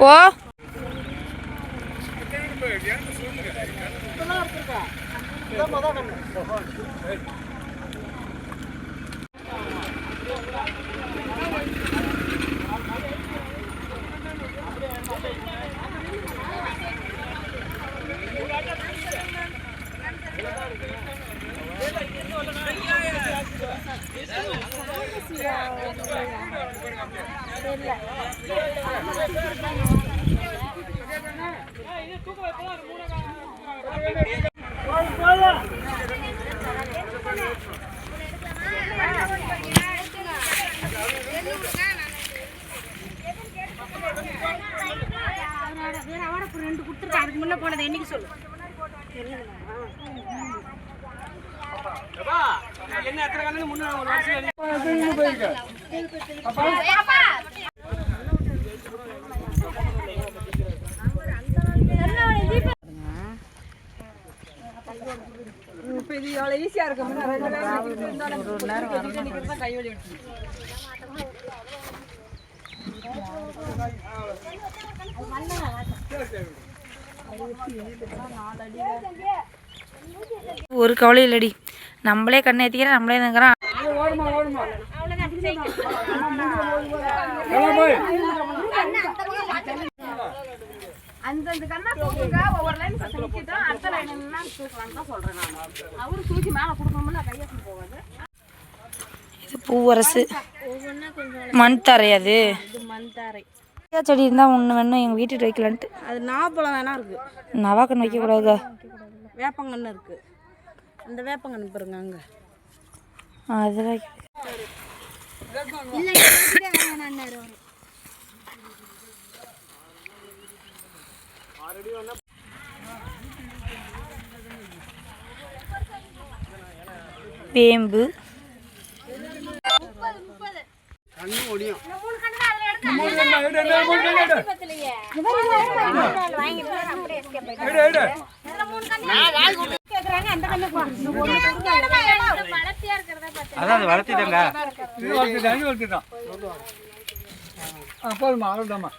ഓ சொல்லுங்க ரெண்டு கொடுத்துருக்கேன் அதுக்கு முன்னே போனது என்னைக்கு சொல்லு இப்போ இது எவ்வளோ ஈஸியாக இருக்கும் நேரம் ஒரு கவலை இல்லடி. நம்மளே கண்ணை ஏற்றிக்கிறோம் நம்மளே நிற்கிறோம் அந்தந்த கண்ணா தூக்குங்க ஒவ்வொரு லைன் தூக்கிட்டோம் அடுத்த லைன் என்ன தூக்கலாம் தான் சொல்றேன் நான். அவரு தூக்கி மேலே கொடுக்கணும்ல கையெழுத்து போவாது இது பூவரசு. மண் தரையாது இது மந்தாரை செடி இருந்தால் ஒன்று வேணும் எங்கள் வீட்டுக்கு வைக்கலான்ட்டு. அது நாப்பழம் வேணா இருக்கு. நவாக்கன் வைக்கக்கூடாதா வேப்பங்கன்று இருக்கு. அந்த வேப்பங்கன்று பாருங்க அங்க. அதெல்லாம் வேம்பு. அதான் வளர்த்திட்டங்க வளர்த்திட்டேங்க. வளர்த்துட்டாங்க வளர்த்துட்டான் போதுமா அவ்வளோதாம்மா